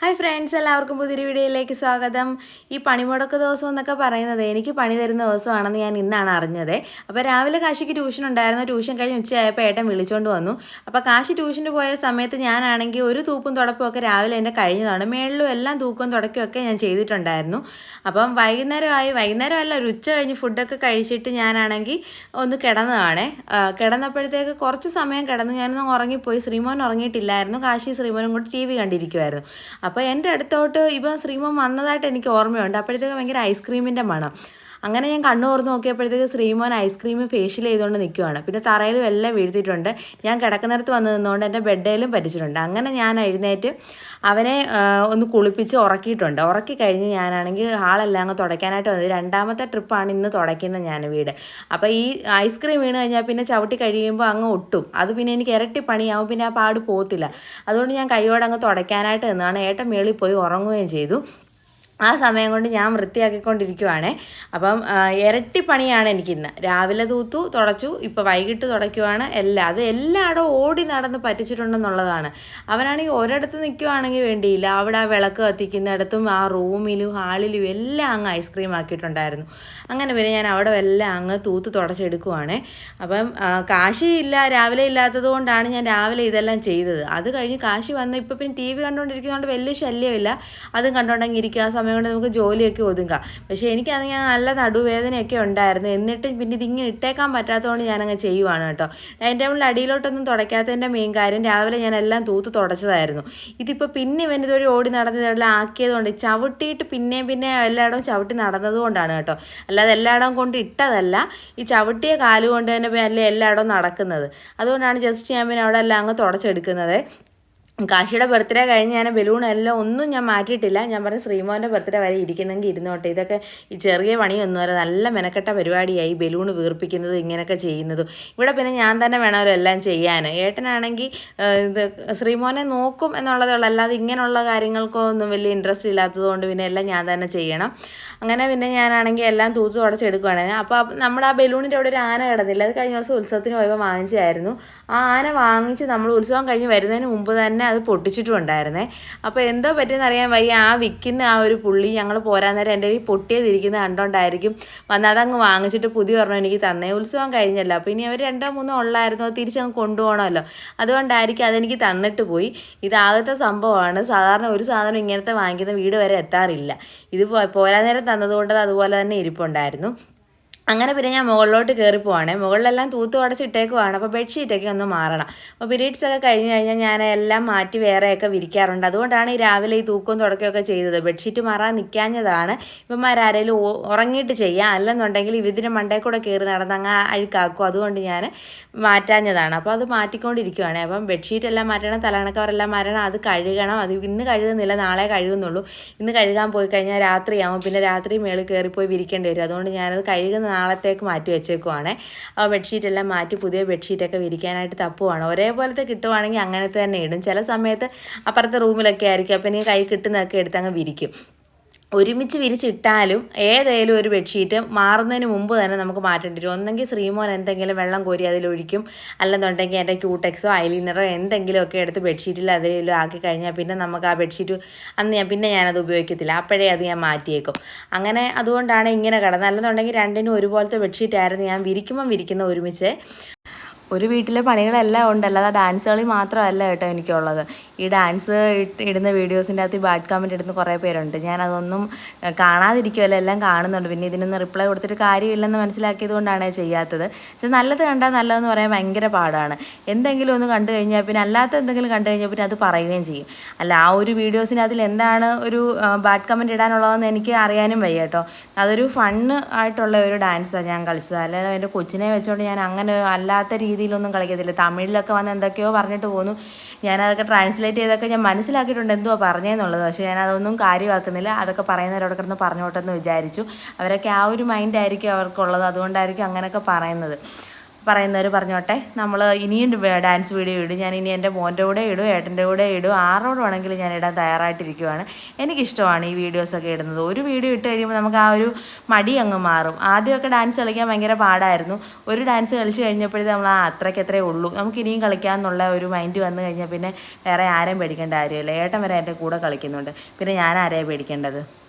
Hi friends എല്ലാവർക്കും പുതിയൊരു വീഡിയോയിലേക്ക് സ്വാഗതം. ഈ പണിമുടക്ക് ദിവസം എന്നൊക്കെ പറയുന്നത് എനിക്ക് പണി തരുന്ന ദിവസമാണെന്ന് ഞാൻ ഇന്നാണ് അറിഞ്ഞത്. അപ്പോൾ രാവിലെ കാശിക്ക് ട്യൂഷൻ ഉണ്ടായിരുന്നു. ട്യൂഷൻ കഴിഞ്ഞ് ഉച്ചയായപ്പോൾ ഏട്ടൻ വിളിച്ചുകൊണ്ട് വന്നു. അപ്പോൾ കാശി ട്യൂഷന് പോയ സമയത്ത് ഞാനാണെങ്കിൽ ഒരു തൂപ്പും തുടപ്പും ഒക്കെ രാവിലെ എന്റെ കഴിഞ്ഞതാണ്. മേളിലും എല്ലാം തൂക്കവും തുടക്കവും ഒക്കെ ഞാൻ ചെയ്തിട്ടുണ്ടായിരുന്നു. അപ്പം വൈകുന്നേരമായി വൈകുന്നേരമല്ല ഒരു ഉച്ച കഴിഞ്ഞ് ഫുഡൊക്കെ കഴിച്ചിട്ട് ഞാനാണെങ്കിൽ ഒന്ന് കിടന്നതാണേ. കിടന്നപ്പോഴത്തേക്ക് കുറച്ച് സമയം കിടന്നു ഞാനൊന്ന് ഉറങ്ങിപ്പോയി. ശ്രീമോൻ ഉറങ്ങിയിട്ടില്ലായിരുന്നു. കാശി ശ്രീമോനും കൂടി ടി വി കണ്ടിരിക്കുമായിരുന്നു അപ്പോൾ എന്റെ അടുത്തോട്ട് ഇപ്പം ശ്രീമം വന്നതായിട്ട് എനിക്ക് ഓർമ്മയുണ്ട്. അപ്പോഴത്തേക്ക് ഭയങ്കര ഐസ്ക്രീമിന്റെ മണം. അങ്ങനെ ഞാൻ കണ്ണു തുറന്ന് നോക്കിയപ്പോഴത്തേക്ക് ശ്രീമോൻ ഐസ്ക്രീം ഫേഷ്യൽ ചെയ്തുകൊണ്ട് നിൽക്കുവാണ് പിന്നെ തറയിലും എല്ലാം വീഴ്ത്തിയിട്ടുണ്ട്. ഞാൻ കിടക്കുന്നിടത്ത് വന്ന് നിന്നുകൊണ്ട് എന്റെ ബെഡേലും പറ്റിച്ചിട്ടുണ്ട്. അങ്ങനെ ഞാൻ എഴുന്നേറ്റ് അവനെ ഒന്ന് കുളിപ്പിച്ച് ഉറക്കിയിട്ടുണ്ട്. ഉറക്കി കഴിഞ്ഞ് ഞാനാണെങ്കിൽ ഹാളെല്ലാം അങ്ങ് തുടയ്ക്കാനായിട്ട് വന്നത്. രണ്ടാമത്തെ ട്രിപ്പാണ് ഇന്ന് തുടയ്ക്കുന്നത് ഞാൻ വീട്. അപ്പോൾ ഈ ഐസ്ക്രീം വീണ് കഴിഞ്ഞാൽ പിന്നെ ചവിട്ടി കഴിയുമ്പോൾ അങ്ങ് ഒട്ടും. അത് പിന്നെ എനിക്ക് ഇരട്ടി പണിയാവും. പിന്നെ ആ പാട് പോകത്തില്ല. അതുകൊണ്ട് ഞാൻ കൈയോടെ അങ്ങ് തുടയ്ക്കാനായിട്ട് നിന്നാണ്. ഏട്ടൻ മേളിൽ പോയി ഉറങ്ങുകയും ചെയ്തു. ആ സമയം കൊണ്ട് ഞാൻ വൃത്തിയാക്കിക്കൊണ്ടിരിക്കുവാണേ. അപ്പം ഇരട്ടി പണിയാണ് എനിക്കിന്ന്. രാവിലെ തൂത്തു തുടച്ചു ഇപ്പോൾ വൈകിട്ട് തുടയ്ക്കുവാണ് എല്ലാം. അത് എല്ലായിടും ഓടി നടന്ന് പറ്റിച്ചിട്ടുണ്ടെന്നുള്ളതാണ്. അവനാണെങ്കിൽ ഒരിടത്ത് നിൽക്കുവാണെങ്കിൽ വേണ്ടിയില്ല. അവിടെ ആ വിളക്ക് കത്തിക്കുന്നിടത്തും ആ റൂമിലും ഹാളിലും എല്ലാം അങ്ങ് ഐസ്ക്രീം ആക്കിയിട്ടുണ്ടായിരുന്നു. അങ്ങനെ പിന്നെ ഞാൻ അവിടെ എല്ലാം അങ്ങ് തൂത്ത് തുടച്ചെടുക്കുവാണ്. അപ്പം കാശി ഇല്ല രാവിലെ ഇല്ലാത്തതുകൊണ്ടാണ് ഞാൻ രാവിലെ ഇതെല്ലാം ചെയ്തത്. അത് കഴിഞ്ഞ് കാശി വന്ന് ഇപ്പം പിന്നെ ടി വി കണ്ടുകൊണ്ടിരിക്കുന്നതുകൊണ്ട് വലിയ ശല്യമില്ല. അതും കണ്ടുകൊണ്ടെങ്കിൽ ഇരിക്കുക ആ സമയം കൊണ്ട് നമുക്ക് ജോലിയൊക്കെ ഒതുങ്ങാം. പക്ഷേ എനിക്കാണെങ്കിൽ നല്ല നടുവേദനയൊക്കെ ഉണ്ടായിരുന്നു. എന്നിട്ട് പിന്നെ ഇതിങ്ങനെ ഇട്ടേക്കാൻ പറ്റാത്തതുകൊണ്ട് ഞാനങ്ങ് ചെയ്യുവാണ് കേട്ടോ. ഡൈനിങ് ടേബിളിൽ അടിയിലോട്ടൊന്നും തുടയ്ക്കാത്തതിന്റെ മെയിൻ കാര്യം രാവിലെ ഞാൻ എല്ലാം തൂത്ത് തുടച്ചതായിരുന്നു. ഇതിപ്പോൾ പിന്നെ ഇവൻ ഇതൊരു ഓടി നടന്ന് ഇതെല്ലാം ആക്കിയതുകൊണ്ട് ചവിട്ടിയിട്ട് പിന്നെയും പിന്നെ എല്ലായിടവും ചവിട്ടി നടന്നതുകൊണ്ടാണ് കേട്ടോ. അല്ലാതെ എല്ലായിടവും കൊണ്ട് ഇട്ടതല്ല. ഈ ചവിട്ടിയ കാലുകൊണ്ട് തന്നെ അല്ലേ എല്ലായിടവും നടക്കുന്നത്. അതുകൊണ്ടാണ് ജസ്റ്റ് ഞാൻ പിന്നെ അവിടെ എല്ലാം അങ്ങ് തുടച്ചെടുക്കുന്നത്. കാശിയുടെ ബർത്ത്ഡേ കഴിഞ്ഞ് ഞാൻ ബലൂണെല്ലാം ഒന്നും ഞാൻ മാറ്റിയിട്ടില്ല. ഞാൻ പറഞ്ഞു ശ്രീമോന്റെ ബർത്ത്ഡേ വരെ ഇരിക്കുന്നെങ്കിൽ ഇരുന്നോട്ടെ. ഇതൊക്കെ ഈ ചെറിയ പണിയൊന്നും വരെ നല്ല മെനക്കെട്ട പരിപാടിയായി ബലൂൺ വീർപ്പിക്കുന്നത് ഇങ്ങനെയൊക്കെ ചെയ്യുന്നതും. ഇവിടെ പിന്നെ ഞാൻ തന്നെ വേണമല്ലോ എല്ലാം ചെയ്യാൻ. ഏട്ടനാണെങ്കിൽ ഇത് ശ്രീമോനെ നോക്കും എന്നുള്ളതുള്ള അല്ലാതെ ഇങ്ങനെയുള്ള കാര്യങ്ങൾക്കോ ഒന്നും വലിയ ഇൻട്രസ്റ്റ് ഇല്ലാത്തതുകൊണ്ട് പിന്നെ എല്ലാം ഞാൻ തന്നെ ചെയ്യണം. അങ്ങനെ പിന്നെ ഞാനാണെങ്കിൽ എല്ലാം തൂത്ത് ഉടച്ചെടുക്കുകയാണ് അപ്പോൾ നമ്മുടെ ആ ബലൂണിന്റെ അവിടെ ഒരു ആന കിടന്നില്ല. അത് കഴിഞ്ഞ ദിവസം ഉത്സവത്തിന് പോയപ്പോൾ വാങ്ങിച്ചായിരുന്നു ആ ആന വാങ്ങിച്ച് നമ്മൾ ഉത്സവം കഴിഞ്ഞ് വരുന്നതിന് മുമ്പ് തന്നെ അത് പൊട്ടിച്ചിട്ടും ഉണ്ടായിരുന്നേ അപ്പോൾ എന്തോ പറ്റിയെന്ന് അറിയാൻ വയ്യ. ആ വിൽക്കുന്ന ആ ഒരു പുള്ളി ഞങ്ങൾ പോരാൻ നേരം എന്റെ കയ്യിൽ പൊട്ടിയതിരിക്കുന്ന കണ്ടോണ്ടായിരിക്കും വന്ന് അതങ്ങ് വാങ്ങിച്ചിട്ട് പുതിയ ഒരെണ്ണം എനിക്ക് തന്നേ. ഉത്സവം കഴിഞ്ഞല്ലോ. അപ്പോൾ ഇനി അവർ രണ്ടോ മൂന്നോ ഉള്ളായിരുന്നു. അത് തിരിച്ചങ്ങ് കൊണ്ടുപോകണമല്ലോ. അതുകൊണ്ടായിരിക്കും അതെനിക്ക് തന്നിട്ട് പോയി. ഇതാകത്തെ സംഭവമാണ്. സാധാരണ ഒരു സാധനം ഇങ്ങനത്തെ വാങ്ങിക്കുന്ന വീട് വരെ എത്താറില്ല. ഇത് പോരാൻ നേരം തന്നതുകൊണ്ട് അത് അതുപോലെ തന്നെ ഇരിപ്പുണ്ടായിരുന്നു. അങ്ങനെ പിന്നെ ഞാൻ മുകളിലോട്ട് കയറി പോവാണേ. മുകളിലെല്ലാം തൂത്ത് അടച്ചിട്ടേക്കുവാണ് അപ്പോൾ ബെഡ്ഷീറ്റൊക്കെ ഒന്ന് മാറണം. അപ്പോൾ പീരീഡ്സ് ഒക്കെ കഴിഞ്ഞ് കഴിഞ്ഞാൽ ഞാൻ എല്ലാം മാറ്റി വേറെയൊക്കെ വിരിക്കാറുണ്ട്. അതുകൊണ്ടാണ് ഈ രാവിലെ ഈ തൂക്കവും തുടക്കമൊക്കെ ചെയ്തത്. ബെഡ്ഷീറ്റ് മാറാൻ നിൽക്കാഞ്ഞതാണ് ഇവന്മാരാരേലും ഉറങ്ങിയിട്ട് ചെയ്യാം. അല്ലെന്നുണ്ടെങ്കിൽ ഇതിന് മണ്ടേ കൂടെ കയറി നടന്ന് അങ്ങ് അഴുക്കാക്കും. അതുകൊണ്ട് ഞാൻ മാറ്റാഞ്ഞതാണ്. അപ്പോൾ അത് മാറ്റിക്കൊണ്ടിരിക്കുവാണ്. അപ്പം ബെഡ്ഷീറ്റ് എല്ലാം മാറ്റണം തലണക്കവരെല്ലാം മാറ്റണം. അത് കഴുകണം. അത് ഇന്ന് കഴുകുന്നില്ല നാളെ കഴുകുന്നുള്ളൂ. ഇന്ന് കഴുകാൻ പോയി കഴിഞ്ഞാൽ രാത്രിയാവും. പിന്നെ രാത്രി മേളിൽ കയറിപ്പോയി വിരിക്കേണ്ടി വരും. അതുകൊണ്ട് ഞാനത് കഴുകുന്ന നാളത്തേക്ക് മാറ്റി വെച്ചേക്കുവാണ്. ആ ബെഡ്ഷീറ്റ് എല്ലാം മാറ്റി പുതിയ ബെഡ്ഷീറ്റൊക്കെ വിരിക്കാനായിട്ട് തപ്പുവാണ്. ഒരേപോലത്തെ കിട്ടുവാണെങ്കിൽ അങ്ങനത്തെ തന്നെ ഇടും. ചില സമയത്ത് അപ്പുറത്തെ റൂമിലൊക്കെ ആയിരിക്കും. അപ്പം ഇനി കൈ കിട്ടുന്നതൊക്കെ എടുത്ത് അങ്ങ് വിരിക്കും. ഒരുമിച്ച് വിരിച്ചിട്ടാലും ഏതേലും ഒരു ബെഡ്ഷീറ്റ് മാറുന്നതിന് മുമ്പ് തന്നെ നമുക്ക് മാറ്റേണ്ടി വരും. ഒന്നെങ്കിൽ ശ്രീമോൻ എന്തെങ്കിലും വെള്ളം കോരി അതിലൊഴിക്കും. അല്ലെന്നുണ്ടെങ്കിൽ എന്റെ ക്യൂടെക്സോ ഐലൈനറോ എന്തെങ്കിലുമൊക്കെ എടുത്ത് ബെഡ്ഷീറ്റിൽ അതിലും ആക്കി കഴിഞ്ഞാൽ പിന്നെ നമുക്ക് ആ ബെഡ്ഷീറ്റ് അന്ന് ഞാൻ പിന്നെ ഞാനത് ഉപയോഗിക്കത്തില്ല. അപ്പോഴേ അത് ഞാൻ മാറ്റിയേക്കും. അങ്ങനെ അതുകൊണ്ടാണ് ഇങ്ങനെ കിടന്നത്. അല്ലെന്നുണ്ടെങ്കിൽ രണ്ടിനും ഒരുപോലത്തെ ബെഡ്ഷീറ്റായിരുന്നു ഞാൻ വിരിക്കുമ്പം വിരിക്കുന്ന ഒരുമിച്ച്. ഒരു വീട്ടിലെ പണികളെല്ലാം ഉണ്ട്. അല്ലാതെ ഡാൻസ് കളി മാത്രമല്ല കേട്ടോ എനിക്കുള്ളത്. ഈ ഡാൻസ് ഇടുന്ന വീഡിയോസിന്റെ അകത്ത് ബാഡ് കമന്റ് ഇടുന്ന കുറേ പേരുണ്ട്. ഞാൻ അതൊന്നും കാണാതിരിക്കുമല്ലോ എല്ലാം കാണുന്നുണ്ട്. പിന്നെ ഇതിനൊന്നും റിപ്ലൈ കൊടുത്തിട്ട് കാര്യമില്ലെന്ന് മനസ്സിലാക്കിയത് കൊണ്ടാണ് ചെയ്യാത്തത്. പക്ഷെ നല്ലത് കണ്ടാൽ നല്ലതെന്ന് പറയാൻ ഭയങ്കര പാടാണ്. എന്തെങ്കിലും ഒന്ന് കണ്ടു കഴിഞ്ഞാൽ പിന്നെ അല്ലാത്ത എന്തെങ്കിലും കണ്ടു കഴിഞ്ഞാൽ പിന്നെ അത് പറയുകയും ചെയ്യും. അല്ല ആ ഒരു വീഡിയോസിന് അതിൽ എന്താണ് ഒരു ബാഡ് കമന്റ് ഇടാനുള്ളതെന്ന് എനിക്ക് അറിയാനും വയ്യ കേട്ടോ. അതൊരു ഫണ്ണ് ആയിട്ടുള്ള ഒരു ഡാൻസാണ് ഞാൻ കളിച്ചത്. അല്ലെങ്കിൽ എന്റെ കൊച്ചിനെ വെച്ചുകൊണ്ട് ഞാൻ അങ്ങനെ അല്ലാത്ത രീതിയിലൊന്നും കളിക്കത്തില്ല. തമിഴിലൊക്കെ വന്ന് എന്തൊക്കെയോ പറഞ്ഞിട്ട് പോന്നു. ഞാനതൊക്കെ ട്രാൻസ്ലേറ്റ് ചെയ്തൊക്കെ ഞാൻ മനസ്സിലാക്കിയിട്ടുണ്ട്. എന്തുവാ പറഞ്ഞതെന്നുള്ളത് പക്ഷേ ഞാൻ അതൊന്നും കാര്യമാക്കുന്നില്ല. അതൊക്കെ പറയുന്നവരോട് കിടന്ന് പറഞ്ഞോട്ടെന്ന് വിചാരിച്ചു. അവരൊക്കെ ആ ഒരു മൈൻഡായിരിക്കും അവർക്കുള്ളത്. അതുകൊണ്ടായിരിക്കും അങ്ങനെയൊക്കെ പറയുന്നത്. പറയുന്നവർ പറഞ്ഞോട്ടെ. നമ്മൾ ഇനിയും ഡാൻസ് വീഡിയോ ഇടും. ഞാൻ ഇനി എന്റെ മോന്റെ കൂടെ ഇടും ഏട്ടന്റെ കൂടെ ഇടും ആരോട് വേണമെങ്കിലും ഞാൻ ഇടാൻ തയ്യാറായിട്ടിരിക്കുവാണ്. എനിക്കിഷ്ടമാണ് ഈ വീഡിയോസൊക്കെ ഇടുന്നത്. ഒരു വീഡിയോ ഇട്ട് കഴിയുമ്പോൾ നമുക്ക് ആ ഒരു മടി അങ്ങ് മാറും. ആദ്യമൊക്കെ ഡാൻസ് കളിക്കാൻ ഭയങ്കര പാടായിരുന്നു. ഒരു ഡാൻസ് കളിച്ച് കഴിഞ്ഞപ്പോഴേ നമ്മൾ ആ അത്രയ്ക്ക് അത്രേ ഉള്ളൂ. നമുക്ക് ഇനിയും കളിക്കാമെന്നുള്ള ഒരു മൈൻഡ് വന്നു കഴിഞ്ഞാൽ പിന്നെ വേറെ ആരെയും പേടിക്കേണ്ട കാര്യമില്ല. ഏട്ടൻ വരെ എന്റെ കൂടെ കളിക്കുന്നുണ്ട്. പിന്നെ ഞാൻ ആരെയാണ് പേടിക്കേണ്ടത്?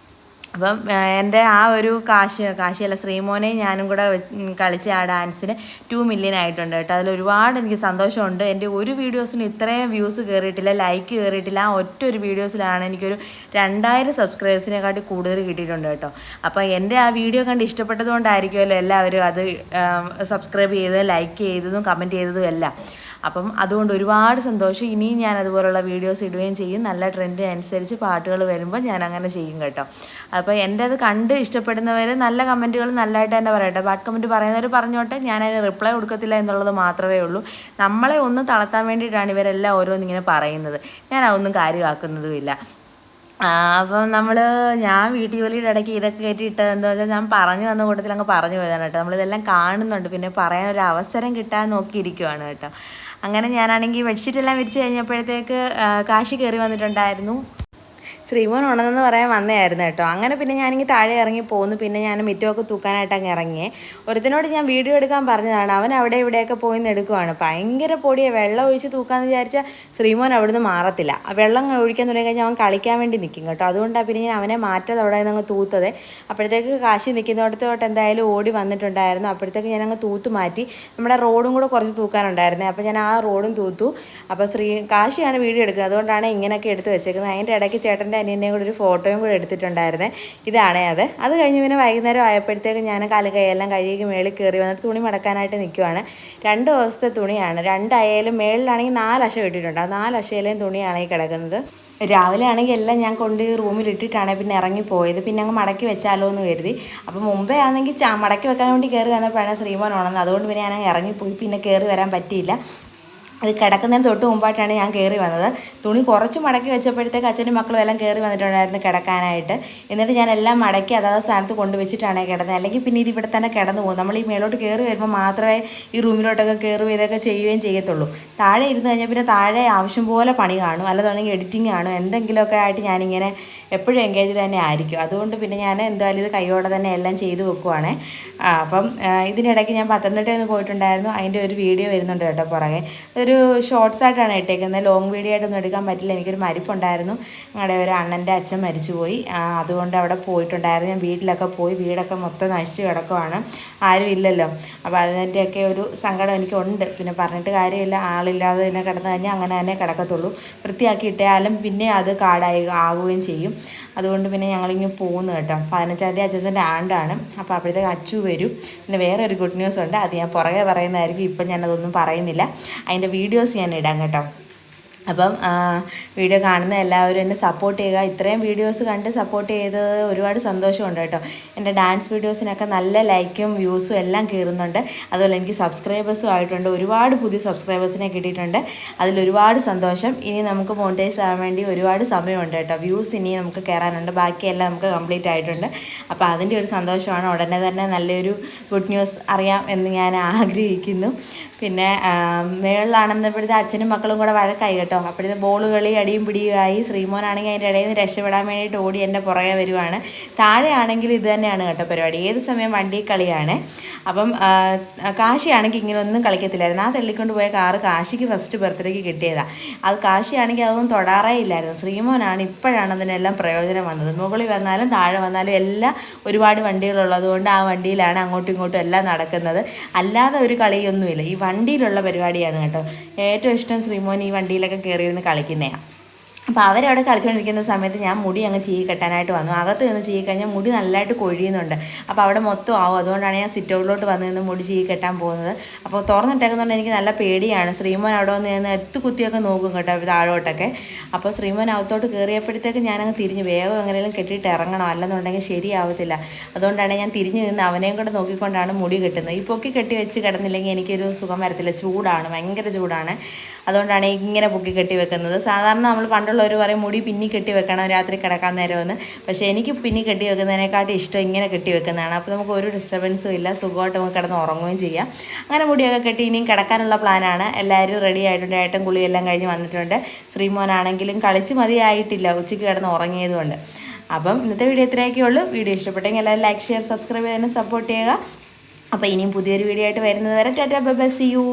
അപ്പം എന്റെ ആ ഒരു കാശ് കാശിയല്ല ശ്രീമോനെ ഞാനും കൂടെ കളിച്ച് ആ ഡാൻസിന് ടു മില്യൺ ആയിട്ടുണ്ട് കേട്ടോ. അതിൽ ഒരുപാട് എനിക്ക് സന്തോഷമുണ്ട്. എന്റെ ഒരു വീഡിയോസിന് ഇത്രയും വ്യൂസ് കയറിയിട്ടില്ല ലൈക്ക് കയറിയിട്ടില്ല ആ ഒറ്റ ഒരു വീഡിയോസിലാണ് എനിക്കൊരു രണ്ടായിരം സബ്സ്ക്രൈബേഴ്സിനെക്കാട്ടി കൂടുതൽ കിട്ടിയിട്ടുണ്ട് കേട്ടോ. അപ്പോൾ എന്റെ ആ വീഡിയോ കണ്ട് ഇഷ്ടപ്പെട്ടതുകൊണ്ടായിരിക്കുമല്ലോ എല്ലാവരും അത് സബ്സ്ക്രൈബ് ചെയ്തതും ലൈക്ക് ചെയ്തതും കമന്റ് ചെയ്തതും എല്ലാം. അപ്പം അതുകൊണ്ട് ഒരുപാട് സന്തോഷം. ഇനിയും ഞാൻ അതുപോലുള്ള വീഡിയോസ് ഇടുകയും ചെയ്യും. നല്ല ട്രെൻഡിനനുസരിച്ച് പാട്ടുകൾ വരുമ്പോൾ ഞാൻ അങ്ങനെ ചെയ്യും കേട്ടോ. അപ്പോൾ എന്റെ അത് കണ്ട് ഇഷ്ടപ്പെടുന്നവർ നല്ല കമന്റുകൾ നല്ലതായിട്ട് തന്നെ പറയട്ടെ. ബാഡ് കമന്റ് പറയുന്നവർ പറഞ്ഞോട്ടെ. ഞാൻ അതിന് റിപ്ലൈ കൊടുക്കത്തില്ല എന്നുള്ളത് മാത്രമേ ഉള്ളൂ. നമ്മളെ ഒന്ന് തളർത്താൻ വേണ്ടിയിട്ടാണ് ഇവരെല്ലാം ഓരോന്നിങ്ങനെ പറയുന്നത്. ഞാൻ അതൊന്നും കാര്യമാക്കുന്നതുമില്ല. അപ്പം നമ്മൾ ഞാൻ വീട്ടിൽ ജോലിയുടെ ഇടയ്ക്ക് ഇതൊക്കെ കയറ്റിയിട്ട് എന്താ വെച്ചാൽ ഞാൻ പറഞ്ഞു വന്ന കൂട്ടത്തിൽ അങ്ങ് പറഞ്ഞു പോയതാണ് കേട്ടോ. നമ്മളിതെല്ലാം കാണുന്നുണ്ട്. പിന്നെ പറയാൻ ഒരു അവസരം കിട്ടാൻ നോക്കിയിരിക്കുവാണ് കേട്ടോ. അങ്ങനെ ഞാനാണെങ്കിൽ ബെഡ്ഷീറ്റ് എല്ലാം വിരിച്ച് കഴിഞ്ഞപ്പോഴത്തേക്ക് കാശി കയറി വന്നിട്ടുണ്ടായിരുന്നു. ശ്രീമോൻ ഉണർന്നെന്ന് പറയാൻ വന്നതായിരുന്നു കേട്ടോ. അങ്ങനെ പിന്നെ ഞാനിങ്ങനെ താഴെ ഇറങ്ങി പോകുന്നു പിന്നെ ഞാൻ മിറ്റമൊക്കെ തൂക്കാനായിട്ട് അങ്ങ് ഇറങ്ങി. ഒരുത്തിനോട് ഞാൻ വീഡിയോ എടുക്കാൻ പറഞ്ഞതാണ്. അവൻ അവിടെ ഇവിടെയൊക്കെ പോയി എടുക്കുവാണ്. ഭയങ്കര പൊടിയെ. വെള്ളം ഒഴിച്ച് തൂക്കാന്ന് വിചാരിച്ചാൽ ശ്രീമോൻ അവിടുന്ന് മാറത്തില്ല. വെള്ളം ഒഴിക്കാൻ തുടങ്ങി കഴിഞ്ഞാൽ അവൻ കളിക്കാൻ വേണ്ടി നിൽക്കും കേട്ടോ. അതുകൊണ്ടാണ് പിന്നെ ഞാൻ അവനെ മാറ്റാതെ അവിടെ നിന്ന് അങ്ങ് തൂത്തത്. അപ്പോഴത്തേക്ക് കാശി നിൽക്കുന്നിടത്ത് തൊട്ട് എന്തായാലും ഓടി വന്നിട്ടുണ്ടായിരുന്നു. അപ്പോഴത്തേക്ക് ഞാൻ അങ്ങ് തൂത്ത് മാറ്റി. നമ്മുടെ റോഡും കൂടെ കുറച്ച് തൂക്കാനുണ്ടായിരുന്നേ. അപ്പോൾ ഞാൻ ആ റോഡും തൂത്തു. അപ്പോൾ ശ്രീ കാശിയാണ് വീഡിയോ എടുക്കുക. അതുകൊണ്ടാണ് ഇങ്ങനെയൊക്കെ എടുത്ത് വെച്ചേക്കുന്നത്. അതിന്റെ ഇടയ്ക്ക് ചേട്ടന്റെ അനിയനെ കൂടെ ഒരു ഫോട്ടോയും കൂടെ എടുത്തിട്ടുണ്ടായിരുന്നേ. ഇതാണേ അത്. അത് കഴിഞ്ഞ് പിന്നെ വൈകുന്നേരം ആയപ്പോഴത്തേക്ക് ഞാൻ കാൽ കൈയെല്ലാം കഴുകി മേളിൽ കയറി വന്നിട്ട് തുണി മടക്കാനായിട്ട് നിൽക്കുവാണ് രണ്ട് ദിവസത്തെ തുണിയാണ്. രണ്ടായാലും മേളിലാണെങ്കിൽ നാല് അശ കിട്ടിയിട്ടുണ്ട്. ആ നാല് അശയിലെയും തുണിയാണ് ഈ കിടക്കുന്നത്. രാവിലെ ആണെങ്കിൽ എല്ലാം ഞാൻ കൊണ്ട് റൂമിൽ ഇട്ടിട്ടാണ് പിന്നെ ഇറങ്ങി പോയത്. പിന്നെ അങ്ങ് മടക്കി വെച്ചാലോ എന്ന് കരുതി. അപ്പോൾ മുമ്പേ ആണെങ്കിൽ മടക്കി വെക്കാൻ വേണ്ടി കയറി വന്നപ്പോഴാണ് ശ്രീമോൻ ഉണർന്നത്. അതുകൊണ്ട് പിന്നെ ഞാൻ ഇറങ്ങിപ്പോയി പിന്നെ കയറി വരാൻ പറ്റിയില്ല. അത് കിടക്കുന്നതിന് തൊട്ട് മുമ്പായിട്ടാണ് ഞാൻ കയറി വന്നത്. തുണി കുറച്ച് മടക്കി വെച്ചപ്പോഴത്തേക്ക് അച്ഛനും മക്കളും എല്ലാം കയറി വന്നിട്ടുണ്ടായിരുന്നു കിടക്കാനായിട്ട്. എന്നിട്ട് ഞാൻ എല്ലാം മടക്കി അതാത് സ്ഥാനത്ത് കൊണ്ടുവച്ചിട്ടാണ് കിടന്നത്. അല്ലെങ്കിൽ പിന്നെ ഇത് ഇവിടെ തന്നെ കിടന്നു പോകും. നമ്മൾ ഈ മേലോട്ട് കയറി വരുമ്പോൾ മാത്രമേ ഈ റൂമിലോട്ടൊക്കെ കയറുകയും ഇതൊക്കെ ചെയ്യുകയും ചെയ്യത്തുള്ളൂ. താഴെ ഇരുന്ന് കഴിഞ്ഞാൽ പിന്നെ താഴെ ആവശ്യം പോലെ പണി കാണും. അല്ലാതെ എഡിറ്റിംഗ് കാണും. എന്തെങ്കിലുമൊക്കെ ആയിട്ട് ഞാനിങ്ങനെ എപ്പോഴും എൻഗേജ്ഡ് തന്നെ ആയിരിക്കും. അതുകൊണ്ട് പിന്നെ ഞാൻ എന്തായാലും ഇത് കൈയോടെ തന്നെ എല്ലാം ചെയ്തു വെക്കുവാണ്. അപ്പം ഇതിനിടയ്ക്ക് ഞാൻ പത്തനംതിട്ടയിൽ നിന്ന് പോയിട്ടുണ്ടായിരുന്നു. അതിന്റെ ഒരു വീഡിയോ വരുന്നുണ്ട് കേട്ടോ പുറകെ. ഒരു ഷോർട്സ് ആയിട്ടാണ് ഇട്ടേക്കുന്നത്. ലോങ് വീഡിയോ ആയിട്ടൊന്നും എടുക്കാൻ പറ്റില്ല. എനിക്കൊരു മരിപ്പുണ്ടായിരുന്നു. ഞങ്ങളുടെ ഒരു അണ്ണന്റെ അച്ഛൻ മരിച്ചുപോയി. അതുകൊണ്ട് അവിടെ പോയിട്ടുണ്ടായിരുന്നു. ഞാൻ വീട്ടിലൊക്കെ പോയി. വീടൊക്കെ മൊത്തം നശിച്ചു കിടക്കുവാണ്. ആരും ഇല്ലല്ലോ. അപ്പോൾ അതിന്റെയൊക്കെ ഒരു സങ്കടം എനിക്കുണ്ട്. പിന്നെ പറഞ്ഞിട്ട് കാര്യമില്ല. ആളില്ലാതെ തന്നെ കിടന്നു കഴിഞ്ഞാൽ അങ്ങനെ തന്നെ കിടക്കത്തുള്ളൂ. വൃത്തിയാക്കി ഇട്ടാലും പിന്നെ അത് കാടായി ആവുകയും ചെയ്യും. അതുകൊണ്ട് പിന്നെ ഞങ്ങളിങ്ങനെ പോകുന്നു കേട്ടോ. പതിനഞ്ചാം തീയതി അച്ഛന്റെ ആണ്ടാണ്. അപ്പോൾ അപ്പോഴത്തേക്ക് അച്ചു വരും. പിന്നെ വേറെ ഒരു ഗുഡ് ന്യൂസ് ഉണ്ട്. അത് ഞാൻ പുറകെ പറയുന്നതായിരിക്കും. ഇപ്പം ഞാനതൊന്നും പറയുന്നില്ല. അതിന്റെ വീഡിയോസ് ഞാൻ ഇടാം കേട്ടോ. അപ്പം വീഡിയോ കാണുന്ന എല്ലാവരും എന്നെ സപ്പോർട്ട് ചെയ്യുക. ഇത്രയും വീഡിയോസ് കണ്ട് സപ്പോർട്ട് ചെയ്തത് ഒരുപാട് സന്തോഷമുണ്ട് കേട്ടോ. എന്റെ ഡാൻസ് വീഡിയോസിനൊക്കെ നല്ല ലൈക്കും വ്യൂസും എല്ലാം കയറുന്നുണ്ട് അതുപോലെ എനിക്ക് സബ്സ്ക്രൈബേഴ്സും ആയിട്ടുണ്ട്. ഒരുപാട് പുതിയ സബ്സ്ക്രൈബേഴ്സിനെ കിട്ടിയിട്ടുണ്ട്. അതിലൊരുപാട് സന്തോഷം. ഇനി നമുക്ക് മോണിറ്റൈസ് ആവാൻ വേണ്ടി ഒരുപാട് സമയമുണ്ട് കേട്ടോ. വ്യൂസ് ഇനി നമുക്ക് കയറാനുണ്ട് ബാക്കിയെല്ലാം നമുക്ക് കംപ്ലീറ്റ് ആയിട്ടുണ്ട്. അപ്പോൾ അതിന്റെ ഒരു സന്തോഷമാണ്. ഉടനെ തന്നെ നല്ലൊരു ഗുഡ് ന്യൂസ് അറിയാം എന്ന് ഞാൻ ആഗ്രഹിക്കുന്നു. പിന്നെ മേളിലാണെന്നപ്പോഴത്തെ അച്ഛനും മക്കളും കൂടെ വഴക്കായി കേട്ടോ. അപ്പോഴത്തെ ബോൾ കളി അടിയും പിടിയുമായി ശ്രീമോനാണെങ്കിൽ അതിന്റെ ഇടയിൽ നിന്ന് രക്ഷപ്പെടാൻ വേണ്ടിയിട്ട് ഓടി എന്റെ പുറകെ വരുവാണ്. താഴെയാണെങ്കിൽ ഇത് തന്നെയാണ് കേട്ടോ പരിപാടി. ഏത് സമയം വണ്ടി കളിയാണ്. അപ്പം കാശിയാണെങ്കിൽ ഇങ്ങനെ ഒന്നും കളിക്കത്തില്ലായിരുന്നു. ആ തള്ളിക്കൊണ്ട് പോയ കാറ് കാശിക്ക് ഫസ്റ്റ് ബർത്ത്ഡേക്ക് കിട്ടിയതാണ് അത് കാശിയാണെങ്കിൽ അതൊന്നും തൊടാറേ ഇല്ലായിരുന്നു. ശ്രീമോനാണ് ഇപ്പോഴാണ് അതിനെല്ലാം പ്രയോജനം വന്നത്. മുകളിൽ വന്നാലും താഴെ വന്നാലും എല്ലാം ഒരുപാട് വണ്ടികളുള്ളതുകൊണ്ട് ആ വണ്ടിയിലാണ് അങ്ങോട്ടും ഇങ്ങോട്ടും എല്ലാം നടക്കുന്നത്. അല്ലാതെ ഒരു കളിയൊന്നുമില്ല. ഈ വണ്ടിയിലുള്ള പരിപാടിയാണ് കേട്ടോ. ഏറ്റവും ഇഷ്ടം ശ്രീമോൻ ഈ വണ്ടിയിലൊക്കെ കയറിയിരുന്ന് കളിക്കുന്നതാണ് അപ്പോൾ അവരവിടെ കളിച്ചുകൊണ്ടിരിക്കുന്ന സമയത്ത് ഞാൻ മുടി അങ്ങ് ചീകി കെട്ടാനായിട്ട് വന്നു. അകത്ത് നിന്ന് ചീകി കഴിഞ്ഞാൽ മുടി നല്ലതായിട്ട് കൊഴിയുന്നുണ്ട്. അപ്പോൾ അവിടെ മൊത്തം ആവും. അതുകൊണ്ടാണ് ഞാൻ സിറ്റ് ഔട്ടിലോട്ട് വന്ന് നിന്ന് മുടി ചീകി കെട്ടാൻ പോകുന്നത്. അപ്പോൾ തുറന്നിട്ടേക്കുന്നതുകൊണ്ട് എനിക്ക് നല്ല പേടിയാണ്. ശ്രീമോൻ അവിടെ വന്ന് നിന്ന് എത്തു കുത്തിയൊക്കെ നോക്കും കേട്ടോ താഴോട്ടൊക്കെ. അപ്പോൾ ശ്രീമോൻ അകത്തോട്ട് കയറിയപ്പോഴത്തേക്ക് ഞാനങ്ങ് തിരിഞ്ഞു. വേഗം എങ്ങനെയും കെട്ടിയിട്ട് ഇറങ്ങണം. അല്ലെന്നുണ്ടെങ്കിൽ ശരിയാവത്തില്ല. അതുകൊണ്ടാണ് ഞാൻ തിരിഞ്ഞ് നിന്ന് അവനെയും കൂടെ നോക്കിക്കൊണ്ടാണ് മുടി കെട്ടുന്നത്. ഈ പൊക്കി കെട്ടി വെച്ച് കിടന്നില്ലെങ്കിൽ എനിക്കൊരു സുഖം വരത്തില്ല. ചൂടാണ്. ഭയങ്കര ചൂടാണ്. അതുകൊണ്ടാണ് ഇങ്ങനെ പൊക്കി കെട്ടി വെക്കുന്നത്. സാധാരണ നമ്മൾ പണ്ടുള്ളവർ പറയും മുടി പിന്നി കെട്ടി വെക്കണം രാത്രി കിടക്കാൻ നേരമെന്ന്. പക്ഷേ എനിക്ക് പിന്നി കെട്ടി വെക്കുന്നതിനെക്കാട്ടി ഇഷ്ടം ഇങ്ങനെ കെട്ടി വെക്കുന്നതാണ്. അപ്പോൾ നമുക്ക് ഒരു ഡിസ്റ്റർബൻസും ഇല്ല. സുഖമായിട്ട് നമുക്ക് കിടന്ന് ഉറങ്ങുകയും ചെയ്യാം. അങ്ങനെ മുടിയൊക്കെ കെട്ടി ഇനിയും കിടക്കാനുള്ള പ്ലാനാണ്. എല്ലാവരും റെഡി ആയിട്ടുണ്ട്. ഏട്ടൻ കുളിയെല്ലാം കഴിഞ്ഞ് വന്നിട്ടുണ്ട്. ശ്രീമോനാണെങ്കിലും കളിച്ച് മതിയായിട്ടില്ല. ഉച്ചയ്ക്ക് കിടന്ന് ഉറങ്ങിയതുകൊണ്ട് അപ്പം ഇന്നത്തെ വീഡിയോ ഇത്രയൊക്കെ ഉള്ളൂ. വീഡിയോ ഇഷ്ടപ്പെട്ടെങ്കിൽ എല്ലാവരും ലൈക്ക് ഷെയർ സബ്സ്ക്രൈബ് ചെയ്തതിന് സപ്പോർട്ട് ചെയ്യുക. അപ്പോൾ ഇനിയും പുതിയൊരു വീഡിയോ ആയിട്ട് വരുന്നത് വരെ tata bye bye see you